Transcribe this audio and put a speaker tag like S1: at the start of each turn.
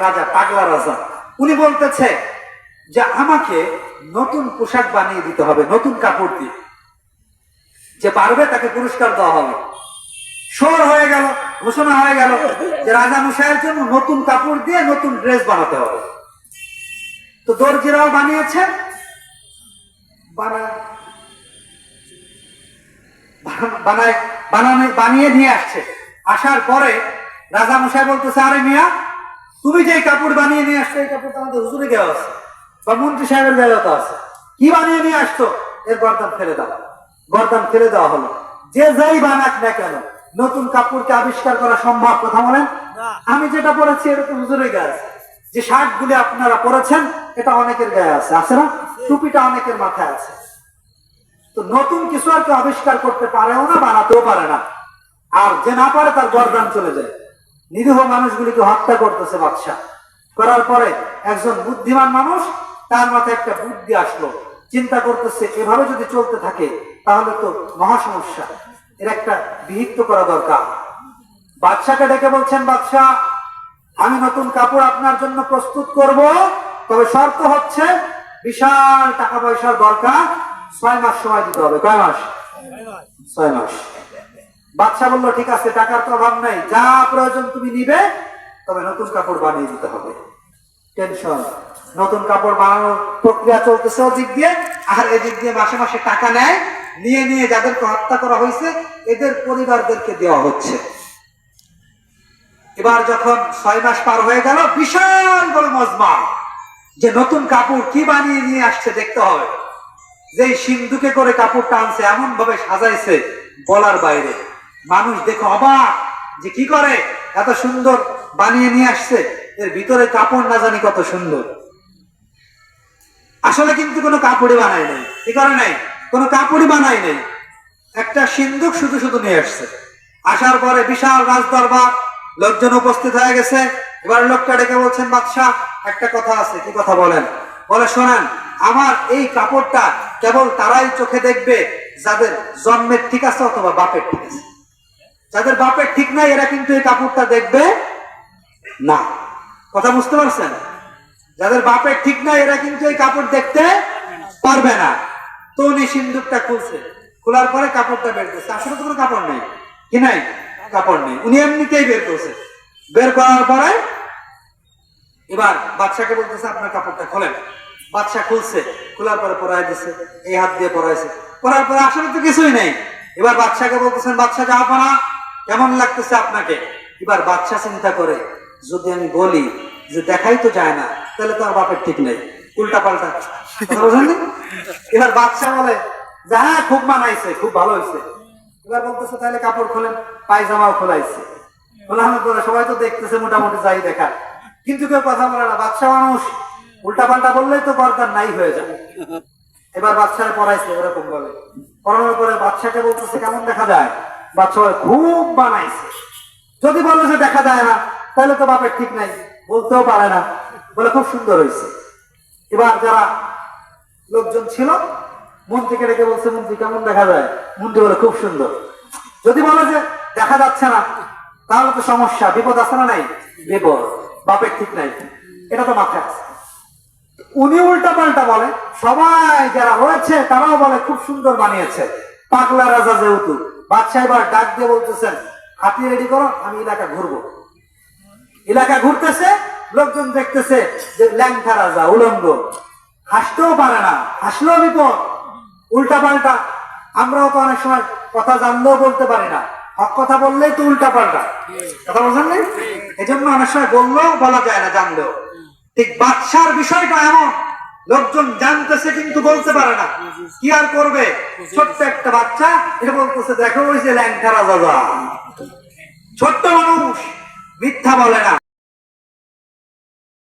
S1: রাজা, পাগলা রাজা, উনি বলতেছে যে আমাকে নতুন পোশাক বানিয়ে দিতে হবে, নতুন কাপড় দিয়ে। যে পারবে তাকে পুরস্কার দেওয়া হবে। শোর হয়ে গেল, ঘোষণা হয়ে গেল যে রাজা মশাইয়ের জন্য নতুন কাপড় দিয়ে নতুন ড্রেস বানাতে হবে। তো দর্জিরাও বানিয়েছে। বানা- বানা- বানায় বানানো বানিয়ে নিয়ে আসছে। আসার পরে রাজা মশাই বলতেছে, আরে মিয়া তুমি যে কাপড় বানিয়ে নিয়ে আসছো এই কাপড় আমাদের হুজুরে দেওয়া আছে বা মন্ত্রী সাহেবের তো আছে। কি বানিয়ে নিয়ে আসছো? এর গরদান ফেলে দাও। গরদান ফেলে দেওয়া হলো। যে যাই বানাক না কেন নতুন কাপড়কে আবিষ্কার করা সম্ভব কথা বলেন? আমি যেটা পরেছি এটা তো হুজুরের গায়ে আছে। যে শার্ট গুলি আপনারা পরেছেন এটা অনেকের গায়ে আছে। আছে না? টুপিটা অনেকের মাথায় আছে। তো নতুন কিছু আর কেউ আবিষ্কার করতে পারেও না বানাতেও পারে না। আর যে না পারে তার গরদান চলে যায়। নিরীহ মানুষগুলিকে হত্যা করতেছে বাদশাহ। করার পরে একজন বুদ্ধিমান মানুষ তার মাথায় একটা বুদ্ধি আসলো। চিন্তা করতেছে, এভাবে যদি চলতে থাকে, তাহলে তো মহা সমস্যা। এর একটা বিহিত করা দরকার। বাদশাকে ডেকে বলছেন, বাদশাহ, আমি নতুন কাপড় আপনার জন্য প্রস্তুত করব। তবে শর্ত হচ্ছে, বিশাল টাকা পয়সার দরকার। ছয় মাস সময় দিতে হবে। কয় মাস? ছয় মাস। বাদশাহ বলল, ঠিক আছে, টাকার তো অভাব নাই, যা প্রয়োজন তুমি নিবে, তবে নতুন কাপড় বানিয়ে দিতে হবে। টেনশন, নতুন কাপড় বানানোর প্রক্রিয়া চলতেছে ওদিক দিয়ে, আর এদিক দিয়ে মাসে মাসে টাকা নেয়, নিয়ে নিয়ে যাদেরকে হত্যা করা হয়েছে, এদের পরিবারদেরকে দেওয়া হচ্ছে। এবার যখন ছয় মাস পার হয়ে গেল, বিশাল বড় মজমা যে নতুন কাপড় কি বানিয়ে নিয়ে আসছে দেখতে হবে। যে সিন্ধুকে করে কাপড় টানছে এমন ভাবে সাজাইছে বলার বাইরে। মানুষ দেখে অবাক যে কি করে? এত সুন্দর বানিয়ে নিয়ে আসছে। এর ভিতরে কাপড় না জানি কত সুন্দর। আসলে কিন্তু কোনো কাপড়ই বানায় নাই। কি করে নাই? কোনো কাপড়ই বানায় নাই। একটা সিন্ধুক শুধু শুধু নিয়ে আসছে। আসার পরে বিশাল রাজদরবার, লোকজন উপস্থিত হয়ে গেছে। এবার লোকটা ডেকে বলছেন, বাদশাহ, একটা কথা আছে, কি কথা বলেন? বলে, শোনেন, আমার এই কাপড়টা কেবল তারাই চোখে দেখবে যাদের জন্মের ঠিক আছে অথবা বাপের ঠিক আছে। যাদের বাপের ঠিক নাই, এরা কিন্তু এই কাপড়টা দেখবে না। কথা বুঝতে পারছেন? যাদের বাপের ঠিক নাই, এরা কিন্তু এই কাপড় দেখতে পারবে না। তো উনি সিন্দুকটা খুলছে। খোলার পরে কাপড়টা বের করছে। আসলে তো কোনো কাপড় নেই। কি নাই? কাপড় নেই। উনি এমনিতেই বের করছে। বের করার পরে এবার বাদশাকে বলতেছে, আপনার কাপড়টা খোলেন। বাদশা খুলছে। খোলার পরে পরাই দিচ্ছে এই হাত দিয়ে পরাইছে। পরার পরে আসলে তো কিছুই নেই। এবার বাদশাকে বলতেছেন, বাদশা যাব না কেমন লাগতেছে আপনাকে? এবার বাচ্চা চিন্তা করে, যদি আমি বলি যে দেখাই তো যায় না, তাহলে তো আর বাপের ঠিক নেই। উল্টা পাল্টা এবার বাদশা বলে, যে হ্যাঁ খুব মানাইছে, খুব ভালো হয়েছে। এবার বলতেছে, তাহলে কাপড় খোলেন, পায়জামাও খোলাইছে। খোলানোর সবাই তো দেখতেছে, মোটামুটি যাই দেখা কিন্তু কেউ কথা বলে না বাচ্চা মানুষ, উল্টা পাল্টা বললেই তো গরদার নাই হয়ে যাবে এবার বাচ্চারা পড়াইছে এরকম ভাবে। পড়ানোর পরে বাচ্চাকে বলতেছে, কেমন দেখা যায়? বাচ্চা বলে, খুব বানাইছে। যদি বলে যে দেখা যায় না তাহলে তো বাপের ঠিক নাই বলতেও পারে না। বলে খুব সুন্দর হয়েছে। এবার যারা লোকজন ছিল মন্ত্রীকে ডেকে বলছে মন্ত্রী কেমন দেখা যায়? মন্ত্রী বলে খুব সুন্দর। যদি বলে যে দেখা যাচ্ছে না তাহলে তো সমস্যা। বিপদ আছে না নাই? বিপদ। বাপের ঠিক নাই। এটা তো মাথায় আছে। উনি উল্টা পাল্টা বলে সবাই যারা রয়েছে তারাও বলে খুব সুন্দর বানিয়েছে। পাগলা রাজা যেহেতু। বাদশাহ এবার ডাক দিয়ে বলতেছেন হাতি রেডি করো আমি এলাকা ঘুরবো। এলাকা ঘুরতেছে লোকজন দেখতেছে যে ল্যাংটা রাজা উলঙ্গ। হাসতেও পারে না হাসলেও বিপদ। উল্টা পাল্টা আমরাও তো অনেক সময় কথা জানলেও বলতে পারি না। হক কথা বললেই তো উল্টা পাল্টা কথা বলছেন এই জন্য অনেক সময় বললেও বলা যায় না জানলেও। ঠিক বাদশার বিষয়টা এমন। লোকজন জানতেছে কিন্তু বলতে পারে না। কি আর করবে? ছোট্ট একটা বাচ্চা, এটা বলতেছে, দেখো ওই যে ল্যাংটা রাজা ছোট্ট মানুষ মিথ্যা বলে না।